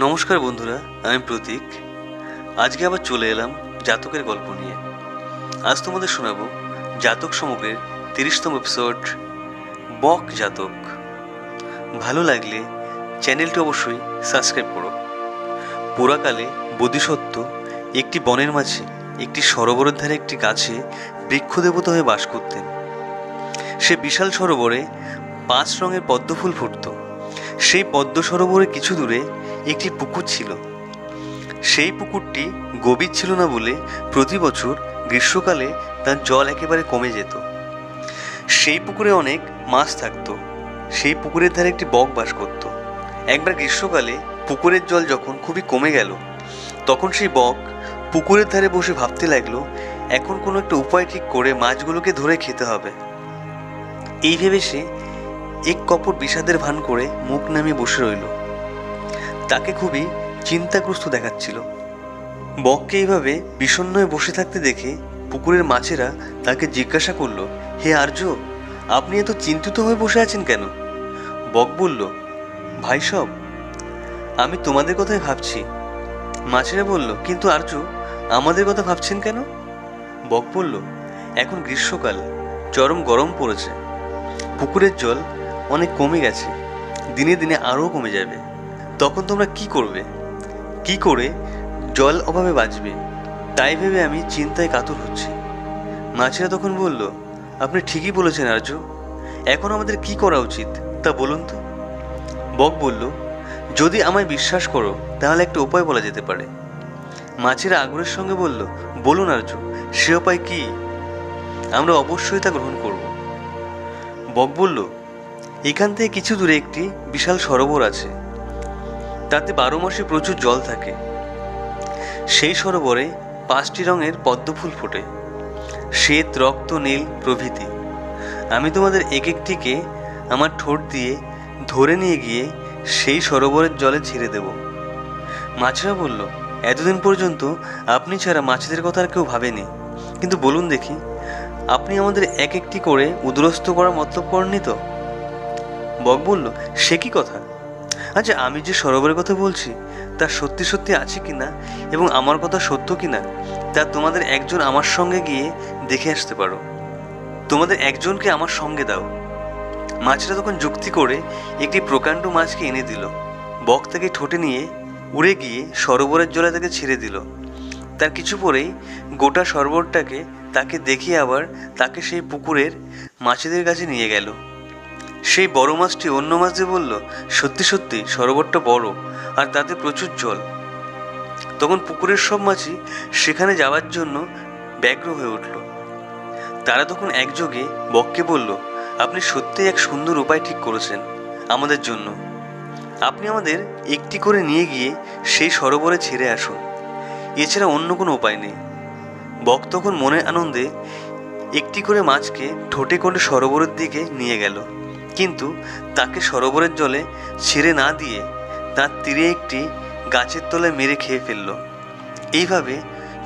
নমস্কার বন্ধুরা, আমি প্রতীক। আজকে আবার চলে এলাম জাতকের গল্প নিয়ে। আজ তোমাদের শোনাবো জাতক সমগ্রের তিরিশতম এপিসোড বক জাতক। ভালো লাগলে চ্যানেলটি অবশ্যই সাবস্ক্রাইব করো। পুরাকালে বোধিসত্ত্ব একটি বনের মাঝে একটি সরোবরের ধারে একটি গাছে বৃক্ষ দেবতা হয়ে বাস করতেন। সে বিশাল সরোবরে পাঁচ রঙের পদ্মফুল ফুটত। সেই পদ্ম সরোবরে কিছু দূরে একটি পুকুর ছিল। সেই পুকুরটি গভীর ছিল না বলে প্রতি বছর গ্রীষ্মকালে তার জল একেবারে কমে যেত। সেই পুকুরে অনেক মাছ থাকতো। সেই পুকুরের ধারে একটি বক বাস করত। একবার গ্রীষ্মকালে পুকুরের জল যখন খুবই কমে গেল, তখন সেই বক পুকুরের ধারে বসে ভাবতে লাগল, এখন কোনো একটা উপায় ঠিক করে মাছগুলোকে ধরে খেতে হবে। এই ভেবে সে এক কপট বিষাদের ভান করে মুখ নামিয়ে বসে রইল। তাকে খুবই চিন্তাগ্রস্ত দেখাচ্ছিল। বককে এইভাবে বিষণ্ণ হয়ে বসে থাকতে দেখে পুকুরের মাছেরা তাকে জিজ্ঞাসা করল, হে আর্য, আপনি এত চিন্তিত হয়ে বসে আছেন কেন? বক বলল, ভাই সব, আমি তোমাদের কথাই ভাবছি। মাছেরা বলল, কিন্তু আর্য, আমাদের কথা ভাবছেন কেন? বক বলল, এখন গ্রীষ্মকাল, চরম গরম পড়েছে। পুকুরের জল অনেক কমে গেছে, দিনে দিনে আরও কমে যাবে। তখন তোমরা কি করবে? কি করে জল অভাবে বাঁচবে? তাই ভেবে আমি চিন্তায় কাতর হচ্ছি। মাছেরা তখন বলল, আপনি ঠিকই বলেছেন আর্য। এখন আমাদের কি করা উচিত, তা বলুন তো? বক বলল, যদি আমায় বিশ্বাস করো, তাহলে একটা উপায় বলা যেতে পারে। মাছেরা আগ্রহের সঙ্গে বলল, বলুন আর্য, সে উপায় কি? আমরা অবশ্যই তা গ্রহণ করব। বক বলল, এখান থেকে কিছু দূরে একটি বিশাল সরোবর আছে। তাতে বারো মাসে প্রচুর জল থাকে। সেই সরোবরে পাঁচটি রঙের পদ্মফুল ফোটে। শ্বেত রক্ত, নীল প্রভৃতি। আমি তোমাদের এক একটিকে আমার ঠোঁট দিয়ে ধরে নিয়ে গিয়ে সেই সরোবরের জলে ছেড়ে দেব। মাছেরা বলল, এতদিন পর্যন্ত আপনি ছাড়া মাছেদের কথা আর কেউ ভাবেনি। কিন্তু বলুন দেখি, আপনি আমাদের এক একটি করে উদ্রস্ত করার মতলব করেননি তো? বক বলল, সে কি কথা? আচ্ছা আমি যে সরোবরের কথা বলছি, তা সত্যি সত্যি আছে কিনা এবং আমার কথা সত্য কি না তা তোমাদের একজন আমার সঙ্গে গিয়ে দেখে আসতে পারো। তোমাদের একজনকে আমার সঙ্গে দাও। মাছটা তখন যুক্তি করে একটি প্রকাণ্ড মাছকে এনে দিল। বক তাকে ঠোঁটে নিয়ে উড়ে গিয়ে সরোবরের জলে তাকে ছেড়ে দিল। তার কিছু পরেই গোটা সরোবরটাকে তাকে দেখিয়ে আবার তাকে সেই পুকুরের মাছেদের কাছে নিয়ে গেল। সেই বড় মাছটি অন্য মাছ দিয়ে বলল, সত্যি সত্যি, সরোবরটা বড় আর তাতে প্রচুর জল। তখন পুকুরের সব মাছই সেখানে যাওয়ার জন্য ব্যগ্র হয়ে উঠল। তারা তখন একযোগে বককে বলল, আপনি সত্যিই এক সুন্দর উপায় ঠিক করেছেন আমাদের জন্য। আপনি আমাদের একটি করে নিয়ে গিয়ে সেই সরোবরে ছেড়ে আসুন। এছাড়া অন্য কোনো উপায় নেই। বক তখন মনে আনন্দে একটি করে মাছকে ঠোঁটে করে সরোবরের দিকে নিয়ে গেল। কিন্তু তাকে সরোবরের জলে ছিঁড়ে না দিয়ে তার তীরে একটি গাছের তলায় মেরে খেয়ে ফেলল। এইভাবে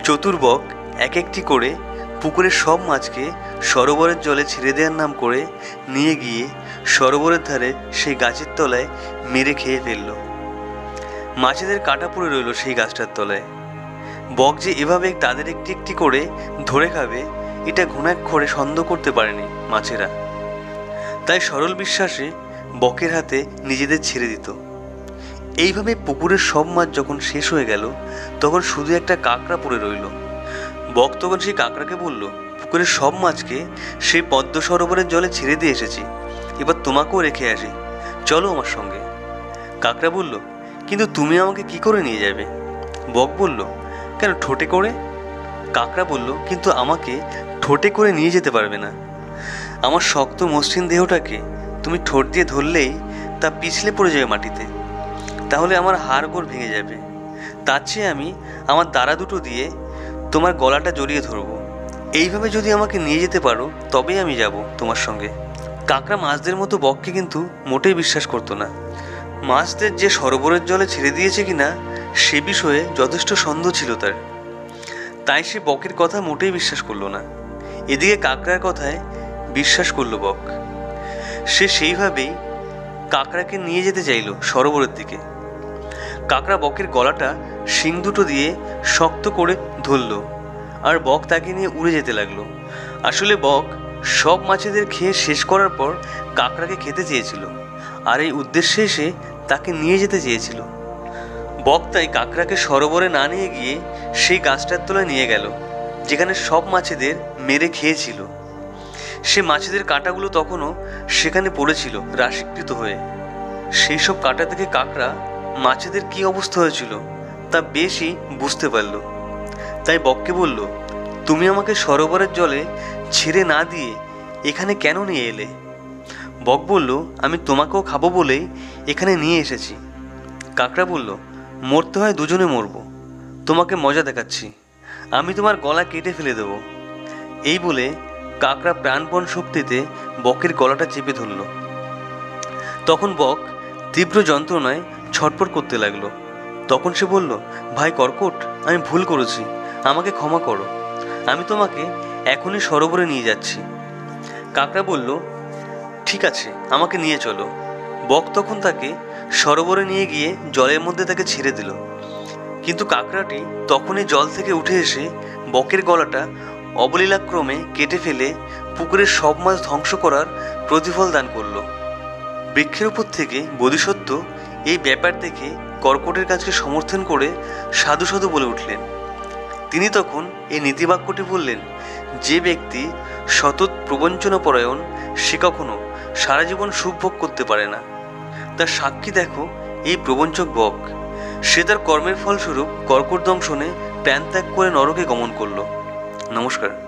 চতুর্বক এক একটি করে পুকুরের সব মাছকে সরোবরের জলে ছেড়ে দেওয়ার নাম করে নিয়ে গিয়ে সরোবরের ধারে সেই গাছের তলায় মেরে খেয়ে ফেলল। মাছেদের কাটা পড়ে রইল সেই গাছটার তলায়। বক যে এভাবে তাদের একটি একটি করে ধরে খাবে, এটা ঘুণাক্ষরে সন্দেহ করতে পারেনি মাছেরা। তাই সরল বিশ্বাসে বকের হাতে নিজেদের ছেড়ে দিত। এইভাবে পুকুরের সব মাছ যখন শেষ হয়ে গেল, তখন শুধু একটা কাঁকড়া পড়ে রইল। বক তখন সেই কাঁকড়াকে বলল, পুকুরের সব মাছকে সেই পদ্ম সরোবরের জলে ছেড়ে দিয়ে এসেছি। এবার তোমাকেও রেখে আসি। চলো আমার সঙ্গে। কাঁকড়া বলল, কিন্তু তুমি আমাকে কি করে নিয়ে যাবে? বক বলল, কেন, ঠোঁটে করে? কাকড়া বলল, কিন্তু আমাকে ঠোঁটে করে নিয়ে যেতে পারবে না। আমার শক্ত মসৃণ দেহটাকে তুমি ঠোঁট দিয়ে ধরলেই তা পিছলে পড়ে যাবে মাটিতে। তাহলে আমার হাড় গোড় ভেঙে যাবে। তার চেয়ে আমি আমার দ্বারা দুটো দিয়ে তোমার গলাটা জড়িয়ে ধরবো। এইভাবে যদি আমাকে নিয়ে যেতে পারো, তবেই আমি যাব তোমার সঙ্গে। কাকড়া মাছদের মতো বককে কিন্তু মোটেই বিশ্বাস করতো না। মাছদের যে সরোবরের জলে ছেড়ে দিয়েছে কিনা, সে বিষয়ে যথেষ্ট সন্দেহ ছিল তার। তাই সে বকের কথা মোটেই বিশ্বাস করল না। এদিকে কাকড়ার কথায় বিশ্বাস করল বক। সে সেইভাবেই কাকড়াকে নিয়ে যেতে চাইল সরোবরের দিকে। কাকড়া বকের গলাটা শিং দুটো দিয়ে শক্ত করে ধরল আর বক তাকে নিয়ে উড়ে যেতে লাগল। আসলে বক সব মাছেদের খেয়ে শেষ করার পর কাকড়াকে খেতে চেয়েছিল আর এই উদ্দেশ্যে এসে তাকে নিয়ে যেতে চেয়েছিল। বক তাই কাকড়াকে সরোবরে না নিয়ে গিয়ে সেই গাছটার তলায় নিয়ে গেল, যেখানে সব মাছেদের মেরে খেয়েছিল। সে মাছেদের কাঁটাগুলো তখনও সেখানে পড়েছিল, রাশিকৃত হয়ে। সেই সব কাঁটা থেকে কাকড়া মাছেদের কি অবস্থা হয়েছিল তা বেশি বুঝতে পারল। তাই বককে বলল, তুমি আমাকে সরোবরের জলে ছেড়ে না দিয়ে এখানে কেন নিয়ে এলে? বক বলল, আমি তোমাকেও খাব বলেই এখানে নিয়ে এসেছি। কাকড়া বলল, মরতে হয় দুজনে মরবো। তোমাকে মজা দেখাচ্ছি। আমি তোমার গলা কেটে ফেলে দেবো। এই বলে কাকড়া প্রাণপণ শক্তিতে বকের গলাটা চেপে ধরল। তখন বক তীব্র যন্ত্রণায় ছটফট করতে লাগল। তখন সে বলল, ভাই কর্কট, আমি ভুল করেছি, আমাকে ক্ষমা করো। আমি তোমাকে এখনই সরোবরে নিয়ে যাচ্ছি। কাকড়া বলল, ঠিক আছে, আমাকে নিয়ে চলো। বক তখন তাকে সরোবরে নিয়ে গিয়ে জলের মধ্যে তাকে ছেড়ে দিল। কিন্তু কাকড়াটি তখনই জল থেকে উঠে এসে বকের গলাটা অবলীলাক্রমে কেটে ফেলে পুকুরের সব মাছ ধ্বংস করার প্রতিফল দান করল। বৃক্ষের উপর থেকে বোধিসত্ত্ব এই ব্যাপার দেখে কর্কটের কাজকে সমর্থন করে সাধু সাধু বলে উঠলেন। তিনি তখন এই নীতিবাক্যটি বললেন, যে ব্যক্তি সতত প্রবঞ্চনাপরায়ণ, সে কখনো সারা জীবন সুখ ভোগ করতে পারে না। তার সাক্ষী দেখো এই প্রবঞ্চক বক। সে তার কর্মের ফলস্বরূপ কর্কট দংশনে প্যান ত্যাগ করে নরকে গমন করল। নমস্কার।